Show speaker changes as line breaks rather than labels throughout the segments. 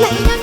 แ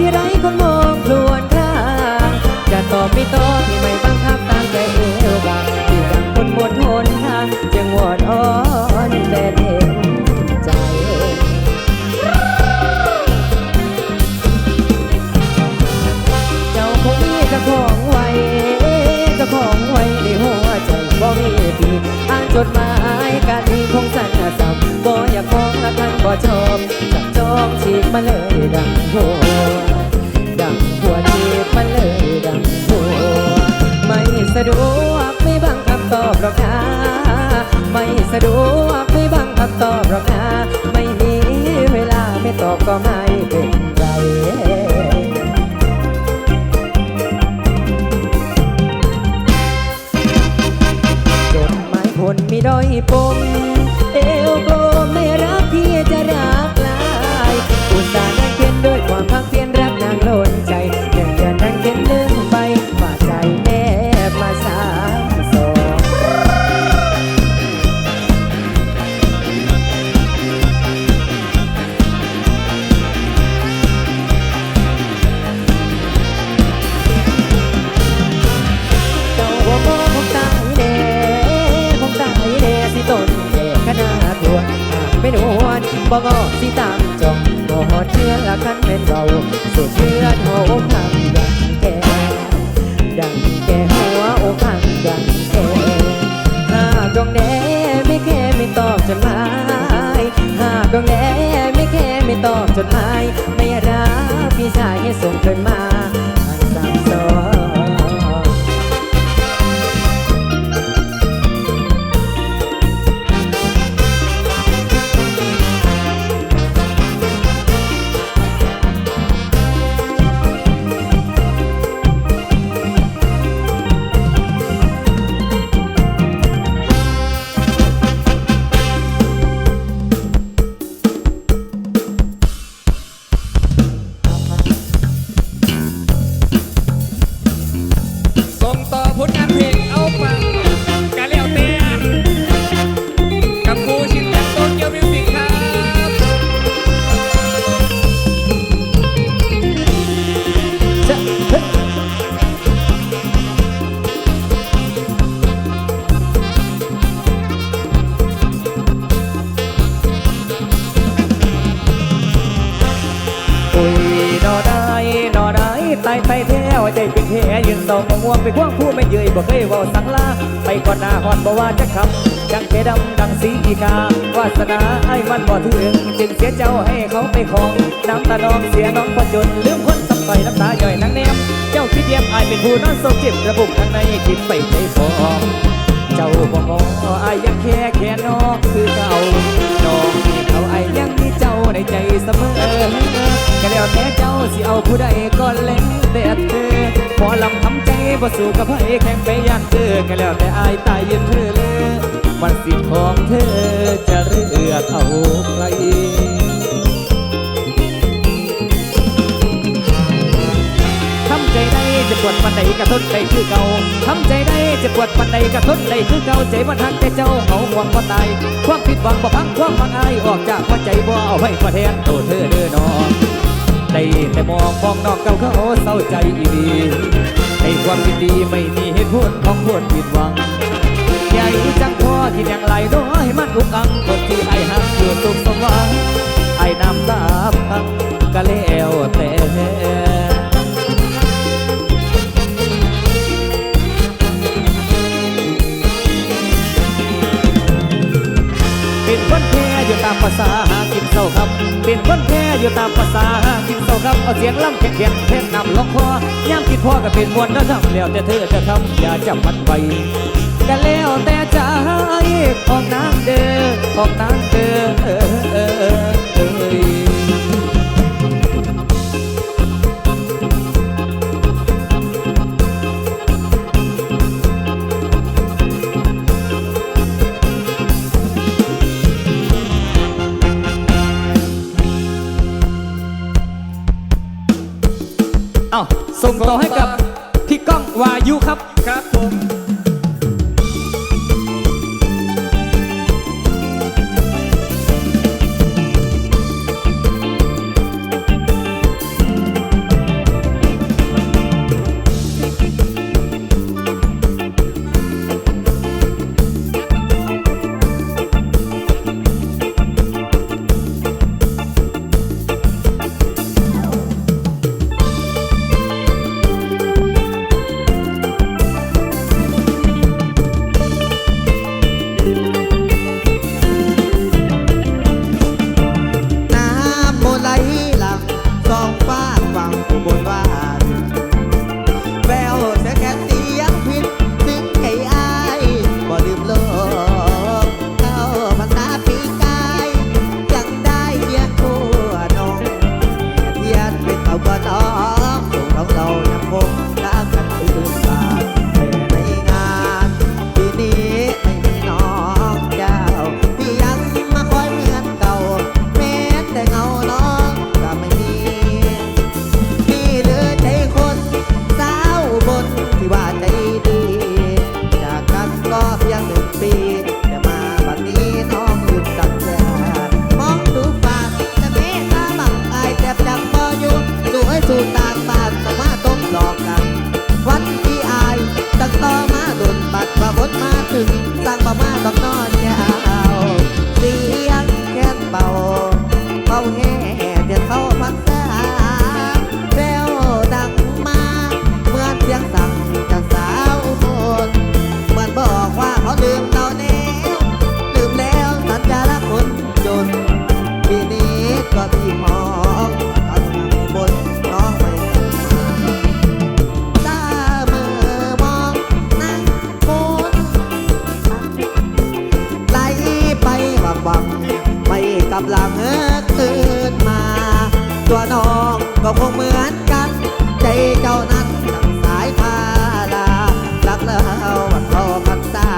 ที่
ไร้คนมองครวนข้างจะตอบไม่ตอบที่ไม่บังคับตามใจเอวบางที่ดังคนหมดหนทางจึงวอนอ้อนแต่เห็นใจเจ้าคงมีเจ้าของไว้เจ้าของไว้ในหัวใจบ่มีปีอ่านจดหมายการที่คงสั่นสับบ่อยากมองละคันบ่ชอบ องฉีกมาเลยดังหัว ดังหัวฉีกมาเลยดังหัว ไม่สะดวกไม่บังคับตอบหรอกนะไม่สะดวกไม่บังคับตอบหรอกนะไม่มีเวลาไม่ตอบก็ไม่เป็นไรจดหมายคนมีด้อยปม จดหมายายไป
แท้วใจเป็นแผลยืนสองง่วงไปควงผู้ไม่เยื่อบ่เคยเว่าสังลาไปก่อนหน้าฮอดบ่ว่าจะคำจังแค่ดำดังสีอีกาวาสนาไอ้มันบ่ถึงจึงเสียเจ้าให้เขาไปของน้ำตาน้องเสียน้องพอจนลืมคนสับไปน้ำตาย่อยนางแนมเจ้าคิดเยี่ยมไอ้เป็นผู้นอนโศกเจ็บระบุข้างในจิตไปใจ แล้วแต่เจ้าสิเอาผู้ใดก็เล่นแต่เธอพอลำทำใจบ่สู่กับไผแข่งไปยัานเธอกันแล้วแต่อายตายยันเธอเลยมันสิทของเธอจะเรือกเอาใคทำใจได้จะปวดปันใดกระทนได้คือเก่าทำใจได้จะปวดปันใดกระทนได้คือเก่าใจมันหักแต่เจ้าเอาหวังบ่ตาย ความผิดหวังบ่พังความหวังอายออกจากหัวใจบ่เอาไว้ประแทนตัวเธอเด้อนอน ใดแต่มองมองนอกเก่าเขาเศร้าใจอีดีในความคิดีไม่มีเหตุผลของคนผิดหวัง ใหญ่จังพอที่ยังไหลน้อยมันอุกอังคนที่ไอหักอยู่สุขสว่างไอน้ำตาพังก็เล้วแต่เป็นคนแพ้อยู่ตามภาษาหากินเศร้าครับ เป็นคนแพ้อยู่ตามภาษา กินโซครับเอาเสียงล่ำแข็งๆเพ่งนำล็อกคอย่ำคิดพ่อก็เป็นมวลนะทำแล้วแต่เธอจะทำอย่าจำมันไปกันแล้วแต่ใจออกน้ำเดินออก
น้ำเดิน ส่งต่อให้กับพี่ก้องวายุครับ ครับผม ก็คงเหมือนกัน ใจเจ้านั้นสั่งสายพาลารักแล้ววันรอพันตา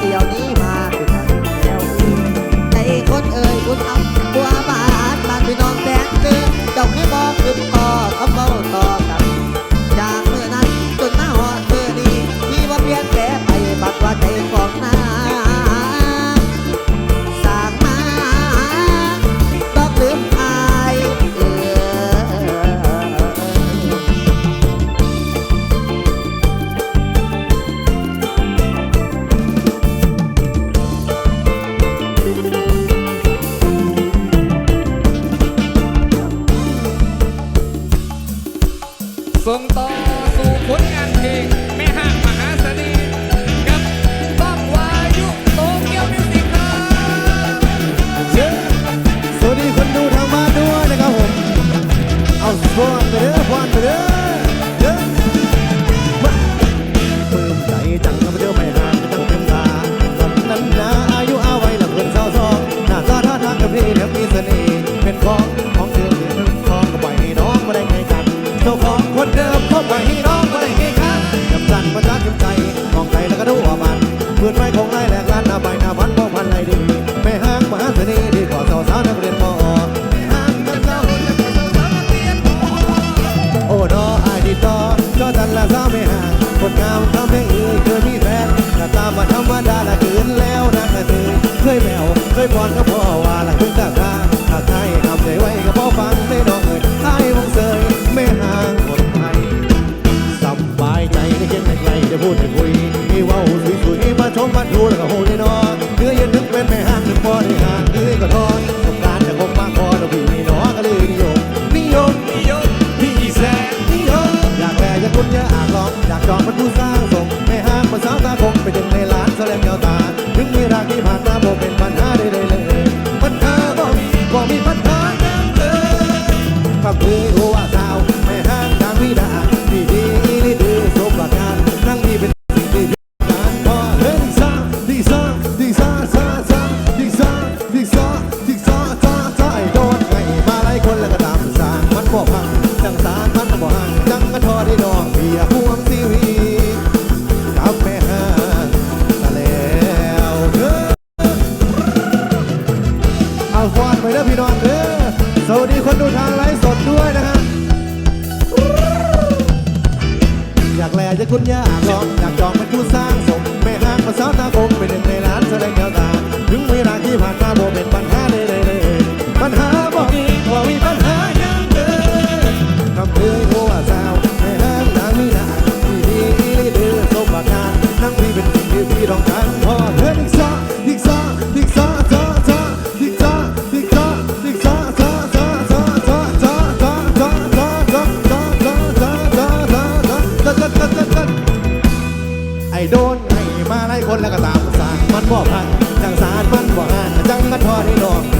เดี๋ยวนี้มาคือกันแล้วใจคนเอ่ยคุณเอาบัวบาดบานไปนอ
นแสงเจ
อเจ้าแค่บอก
คือพอเขาเฝ้าตอบ อพี่น้องเด้อสวัสดีคนดูทางไลฟ์สดด้วยนะฮะอยากแลจะคุณยาลองอยากจองเป็นผู้สร้างสมไม่ห้างมาสาวตาคมเป็นหนึ่งในร้านแสดงแนวตาถึงเวลาที่ผ่านมา
no.